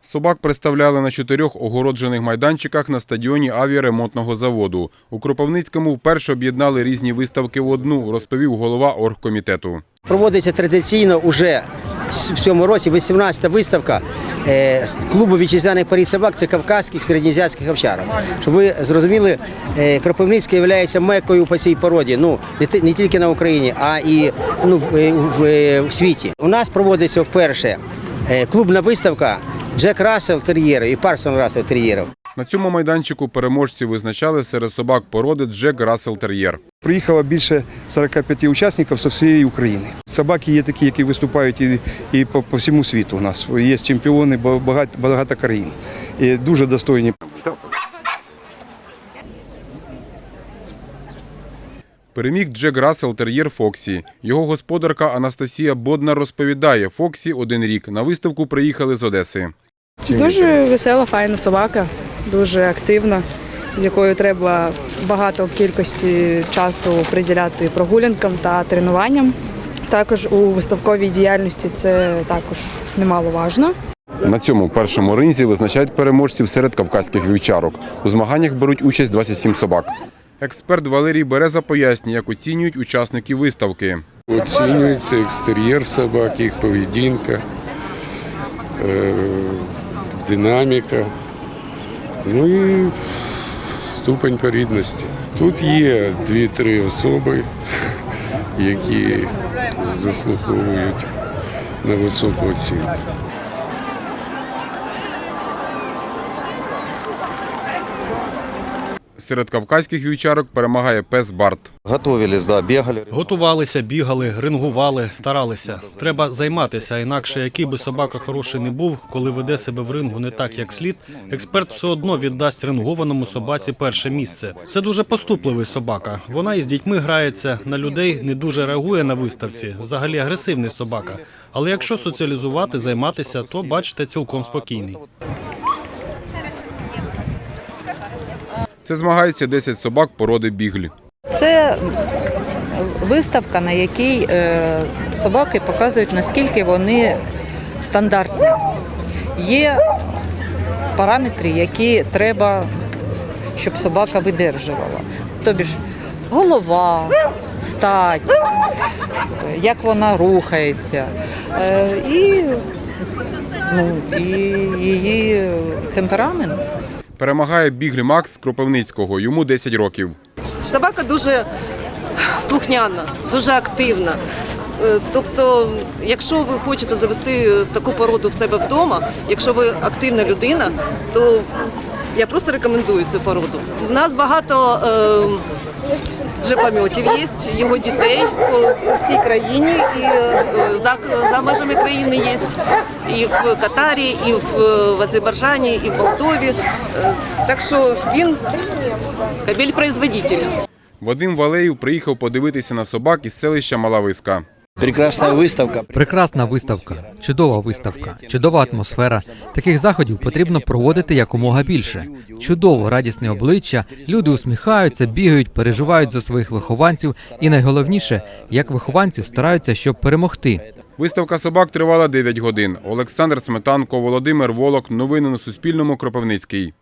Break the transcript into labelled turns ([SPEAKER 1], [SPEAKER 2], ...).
[SPEAKER 1] Собак представляли на чотирьох огороджених майданчиках на стадіоні авіаремонтного заводу. У Кропивницькому вперше об'єднали різні виставки в одну, розповів голова оргкомітету.
[SPEAKER 2] Проводиться традиційно уже цьому році 18-та виставка е, клубу вітчизняних порід собак це кавказьких середньоазіатських овчарок. Щоб ви зрозуміли, е, Кропивницький є мекою по цій породі. Ну не тільки на Україні, а і ну в, е, в, в світі. У нас проводиться вперше клубна виставка Джек Рассел тер'єрів і Парсон Рассел тер'єрів.
[SPEAKER 1] На цьому майданчику переможці визначали серед собак породи Джек Рассел Тер'єр.
[SPEAKER 3] Приїхало більше 45 учасників з всієї України. Собаки є такі, які виступають і, і по, по всьому світу у нас. Є чемпіони ба- багато, багато країн. І дуже достойні.
[SPEAKER 1] Переміг Джек Рассел Тер'єр Фоксі. Його господарка Анастасія Боднар розповідає, Фоксі один рік. На виставку приїхали з Одеси.
[SPEAKER 4] Дуже весела, файна собака, дуже активна, з якою треба багато кількості часу приділяти прогулянкам та тренуванням. Також у виставковій діяльності це також немаловажно.
[SPEAKER 1] На цьому першому ринзі визначають переможців серед кавказьких вівчарок. У змаганнях беруть участь 27 собак. Експерт Валерій Береза пояснює, як оцінюють учасників виставки.
[SPEAKER 5] Оцінюється екстер'єр собак, їх поведінка, е, динаміка, ну і ступень порідності. Тут є дві-три особи, які заслуговують на високу оцінку.
[SPEAKER 1] Серед кавказьких вівчарок перемагає пес Барт.
[SPEAKER 6] Готовились, да, бегали.
[SPEAKER 7] Готувалися, бігали, рингували, старалися. Треба займатися, інакше який би собака хороший не був, коли веде себе в рингу не так, як слід, експерт все одно віддасть рингованому собаці перше місце. Це дуже поступливий собака. Вона із дітьми грається, на людей не дуже реагує на виставці. Взагалі агресивний собака. Але якщо соціалізувати, займатися, то бачите, цілком спокійний.
[SPEAKER 1] Це змагаються 10 собак породи бігль.
[SPEAKER 8] Це виставка, на якій е, собаки показують, наскільки вони стандартні. Є параметри, які треба, щоб собака видержувала. Тобі ж голова, стать, як вона рухається, е, і, ну, і її темперамент.
[SPEAKER 1] Перемагає біглі Макс Кропивницького. Йому 10 років.
[SPEAKER 9] Собака дуже слухняна, дуже активна. Е, Тобто, якщо ви хочете завести таку породу в себе вдома, якщо ви активна людина, то я просто рекомендую цю породу. У нас багато е, вже пам'ятів є, його дітей по всій країні, і е, за, за межами країни є, і в Катарі, і в, в Азербайджані, і в Молдові. Е, Так що він кабель-производитель.
[SPEAKER 1] Вадим Валеєв приїхав подивитися на собак із селища Малависка.
[SPEAKER 2] Прекрасна виставка.
[SPEAKER 10] Прекрасна виставка, чудова виставка, чудова атмосфера. Таких заходів потрібно проводити якомога більше. Чудово, радісне обличчя, люди усміхаються, бігають, переживають за своїх вихованців, і найголовніше, як вихованці стараються, щоб перемогти.
[SPEAKER 1] Виставка собак тривала 9 годин. Олександр Сметанко, Володимир Волок. Новини на Суспільному. Кропивницький.